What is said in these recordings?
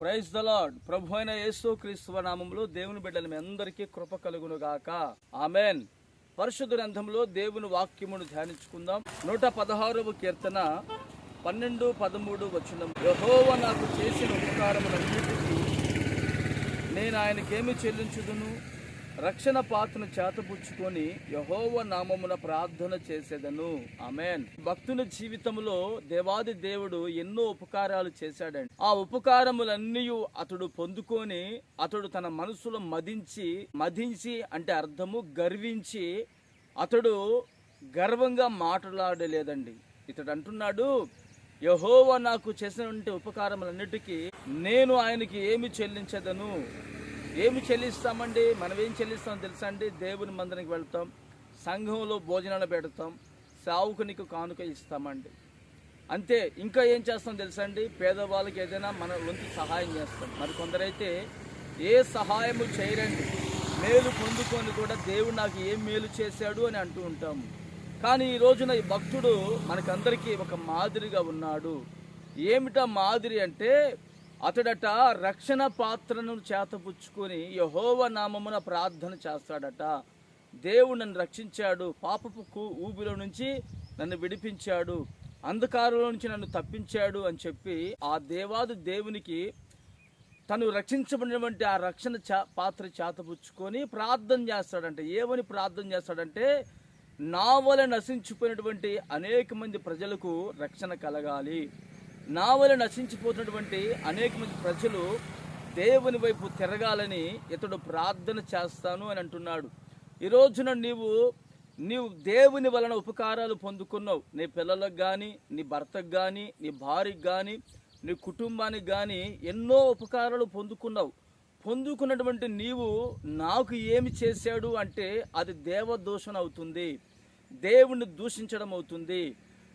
Praise the lord ప్రభు అయిన యేసు క్రీస్తువ నామంలో దేవుని బిడ్డలు మీ అందరికీ కృప కలుగును గాక. ఆమెన్. పరిశుద్ధ గ్రంథంలో దేవుని వాక్యమును ధ్యానించుకుందాం. నూట పదహారవ కీర్తన పన్నెండు పదమూడు వచ్చిన యహోవ నాకు చేసిన ఉపకారములన్నిటికీ నేను ఆయనకేమి చెల్లించుదును? రక్షణ పాత్రను చేతపుచ్చుకొని యహోవ నామమున ప్రార్థన చేసేదను. ఆమెన్. భక్తుని జీవితంలో దేవాది దేవుడు ఎన్నో ఉపకారాలు చేశాడండి. ఆ ఉపకారములన్నీ అతడు పొందుకొని అతడు తన మనసులో మదించి మదించి అంటే అర్థము గర్వించి అతడు గర్వంగా మాట్లాడలేదండి. ఇతడు అంటున్నాడు యహోవ నాకు చేసినటువంటి ఉపకారములన్నిటికీ నేను ఆయనకి ఏమి చెల్లించదను? ఏమి చెల్లిస్తామండి? మనం ఏం చెల్లిస్తాం తెలుసా అండి దేవుని మందిరానికి వెళ్తాం. సంఘంలో భోజనాలు పెడతాం. సావుకునికి కానుక ఇస్తామండి. అంతే ఇంకా ఏం చేస్తాం తెలుసా అండి పేదవాళ్ళకి ఏదైనా మన వంతు సహాయం చేస్తాం. మరి కొందరైతే ఏ సహాయము చేయరండి. మేలు పొందుకొని కూడా దేవుడు నాకు ఏం మేలు చేశాడు అని అంటూ ఉంటాము. కానీ ఈ రోజున ఈ భక్తుడు మనకందరికీ ఒక మాదిరిగా ఉన్నాడు. ఏమిటా మాదిరి అంటే అతడట రక్షణ పాత్రను చేతపుచ్చుకొని యహోవ నామమున ప్రార్థన చేస్తాడట. దేవుడు నన్ను రక్షించాడు పాపపు ఊబిలో నుంచి నన్ను విడిపించాడు అంధకారంలో నుంచి నన్ను తప్పించాడు అని చెప్పి ఆ దేవాది దేవునికి తను రక్షించబడినటువంటి ఆ రక్షణ చా పాత్ర చేతపుచ్చుకొని ప్రార్థన చేస్తాడంటే. ఏమని ప్రార్థన చేస్తాడంటే నా వల్ల నశించిపోయినటువంటి అనేక మంది ప్రజలకు రక్షణ కలగాలి. నా వల్ల నశించిపోతున్నటువంటి అనేక మంది ప్రజలు దేవుని వైపు తిరగాలని ఇతడు ప్రార్థన చేస్తాను అని అంటున్నాడు. ఈ రోజున నీవు నీవు దేవుని వలన ఉపకారాలు పొందుకున్నావు. నీ పిల్లలకు కానీ నీ భర్తకు కానీ నీ భార్యకు కానీ నీ కుటుంబానికి కానీ ఎన్నో ఉపకారాలు పొందుకున్నావు. పొందుకున్నటువంటి నీవు నాకు ఏమి చేశాడు అంటే అది దేవదూషణ అవుతుంది. దేవుణ్ణి దూషించడం అవుతుంది.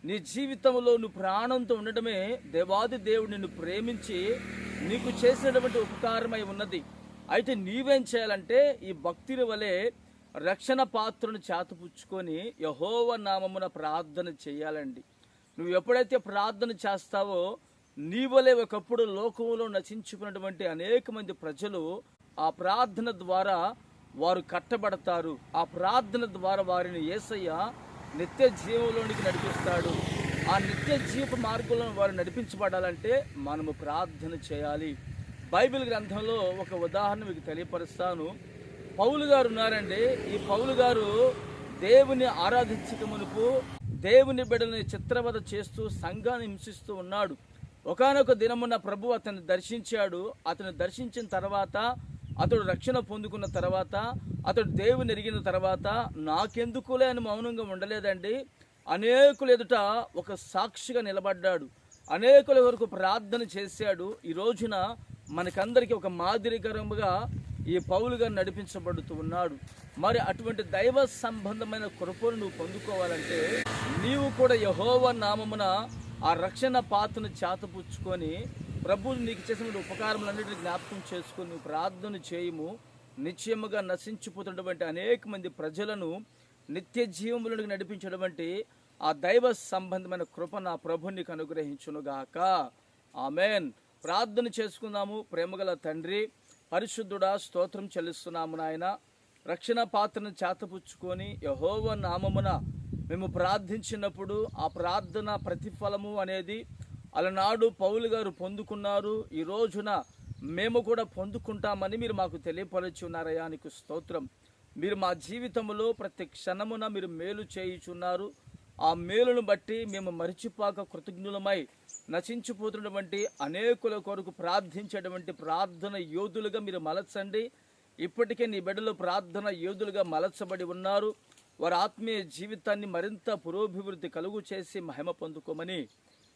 నీ జీవితంలో నువ్వు ప్రాణంతో ఉండటమే దేవాది దేవుడు నిన్ను ప్రేమించి నీకు చేసినటువంటి ఉపకారమై ఉన్నది. అయితే నీవేం చేయాలంటే ఈ భక్తిని వలె రక్షణ పాత్రను చేతపుచ్చుకొని యహోవ నామమున ప్రార్థన చేయాలండి. నువ్వు ఎప్పుడైతే ప్రార్థన చేస్తావో నీ వలె ఒకప్పుడు లోకంలో నశించుకున్నటువంటి అనేక మంది ప్రజలు ఆ ప్రార్థన ద్వారా వారు కట్టబడతారు. ఆ ప్రార్థన ద్వారా వారిని ఏసయ్య నిత్య జీవంలోనికి నడిపిస్తాడు. ఆ నిత్య జీవ మార్గంలో వారు నడిపించబడాలంటే మనము ప్రార్థన చేయాలి. బైబిల్ గ్రంథంలో ఒక ఉదాహరణ మీకు తెలియపరుస్తాను. పౌలు గారు ఉన్నారండి. ఈ పౌలు గారు దేవుని ఆరాధించక మునుపు దేవుని బిడ్డల్ని చిత్రవద చేస్తూ సంఘాన్ని హింసిస్తూ ఉన్నాడు. ఒకానొక దినమున ప్రభు అతన్ని దర్శించాడు. అతను దర్శించిన తర్వాత అతడు రక్షణ పొందుకున్న తర్వాత అతడు దేవుని ఎరిగిన తర్వాత నాకెందుకులే అని మౌనంగా ఉండలేదండి. అనేకుల ఎదుట ఒక సాక్షిగా నిలబడ్డాడు. అనేకుల వరకు ప్రార్థన చేశాడు. ఈ రోజున మనకందరికీ ఒక మాదిరికరంగా ఈ పౌలుగా నడిపించబడుతూ ఉన్నాడు. మరి అటువంటి దైవ సంబంధమైన కృపను నువ్వు పొందుకోవాలంటే నీవు కూడా యహోవ నామమున ఆ రక్షణ పాత్రను చేతపుచ్చుకొని ప్రభు నీకు చేసిన ఉపకారములన్నింటినీ జ్ఞాపకం చేసుకుని ప్రార్థన చేయము. నిశ్చయముగా నశించిపోతున్నటువంటి అనేక మంది ప్రజలను నిత్య జీవములకు నడిపించినటువంటి ఆ దైవ సంబంధమైన కృప నా ప్రభు నీకు అనుగ్రహించునుగాక. ఆమెన్. ప్రార్థన చేసుకుందాము. ప్రేమగల తండ్రి పరిశుద్ధుడా స్తోత్రం చెల్లిస్తున్నాము నాయన. రక్షణ పాత్రను చేతపుచ్చుకొని యహోవ నామమున మేము ప్రార్థించినప్పుడు ఆ ప్రార్థన ప్రతిఫలము అనేది అలనాడు పౌలు గారు పొందుకున్నారు. ఈ రోజున మేము కూడా పొందుకుంటామని మీరు మాకు తెలియపరచి ఉన్నారయ్యా నీకు స్తోత్రం. మీరు మా జీవితంలో ప్రతి క్షణమున మీరు మేలు చేయుచున్నారు. ఆ మేలును బట్టి మేము మరిచిపోక కృతజ్ఞులమై నశించిపోతున్నటువంటి అనేకుల కొరకు ప్రార్థించేటువంటి ప్రార్థన యోధులుగా మీరు మలచండి. ఇప్పటికే నీ బిడ్డలు ప్రార్థన యోధులుగా మలచబడి ఉన్నారు. వారి ఆత్మీయ జీవితాన్ని మరింత పురోభివృద్ధి కలుగు చేసి మహిమ పొందుకోమని